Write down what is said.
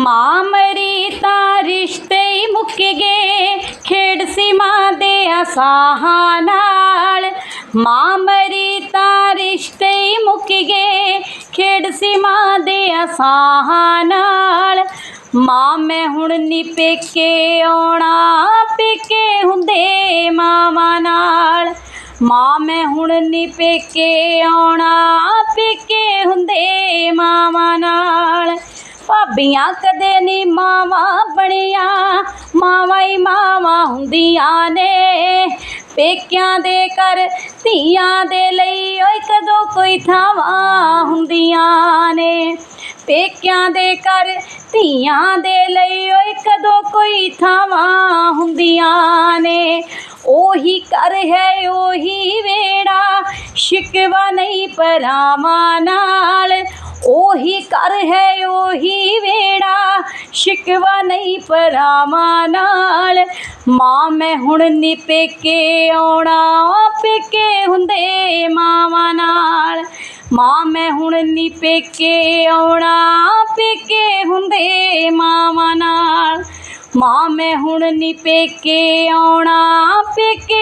ਮਾਂ ਮਰੀ ਤਾਂ ਰਿਸ਼ਤੇ ਹੀ ਮੁੱਕ ਗਏ। ਖੇਡ ਸੀ ਮਾਂ ਦੇ ਅਸਾਹਾਂ ਨਾਲ ਮਾਂ ਮਰੀ ਤਾਂ ਰਿਸ਼ਤੇ ਹੀ ਮੁੱਕ ਗਏ। ਖੇਡ ਸੀ ਮਾਂ ਦੇ ਅਸਾਹਾਂ ਨਾਲ ਮਾਂ ਮੈਂ ਹੁਣ ਨੀ ਪੇਕੇ ਆਉਣਾ। ਪੇਕੇ ਹੁੰਦੇ ਮਾਵਾਂ ਨਾਲ ਮਾਂ ਮੈਂ ਹੁਣ ਨੀ ਪੇਕੇ ਆਉਣਾ। ਪੇਕੇ ਭਾਬੀਆਂ ਕਦੇ ਨੀ ਮਾਵਾਂ ਬਣੀਆਂ, ਮਾਵਾਂ ਹੀ ਮਾਵਾਂ ਹੁੰਦੀਆਂ ਨੇ। ਪੇਕਿਆਂ ਦੇ ਕਰ ਧੀਆਂ ਦੇ ਲਈ ਓਏ ਕਦੋਂ ਕੋਈ ਥਾਵਾਂ ਹੁੰਦੀਆਂ ਨੇ। ਪੇਕਿਆਂ ਦੇ ਕਰ ਧੀਆਂ ਦੇ ਲਈ ਓਏ ਕਦੋਂ ਕੋਈ ਥਾਵਾਂ ਹੁੰਦੀਆਂ ਨੇ। ਉਹੀ ਕਰ ਹੈ, ਉਹੀ ਵੇੜਾ ਸ਼ਿਕਵਾ ਨਹੀਂ ਪਰਾਵਾਂ ਨਾਲ। ਉਹੀ ਕਰ ਹੈ, ਉਹੀ ਸ਼ਿਕਵਾ ਨਹੀਂ ਪਰਾਵਾਂ ਨਾਲ। ਮਾਂ, ਮੈਂ ਹੁਣ ਨੀ ਪੇਕੇ ਆਉਣਾ। ਪੇਕੇ ਹੁੰਦੇ ਮਾਵਾਂ ਨਾਲ। ਮਾਂ, ਮੈਂ ਹੁਣ ਨੀ ਪੇਕੇ ਆਉਣਾ। ਪੇਕੇ ਹੁੰਦੇ ਮਾਵਾਂ ਨਾਲ। ਮਾਂ, ਮੈਂ ਹੁਣ ਨੀ ਪੇਕੇ ਆਉਣਾ। ਪੇਕੇ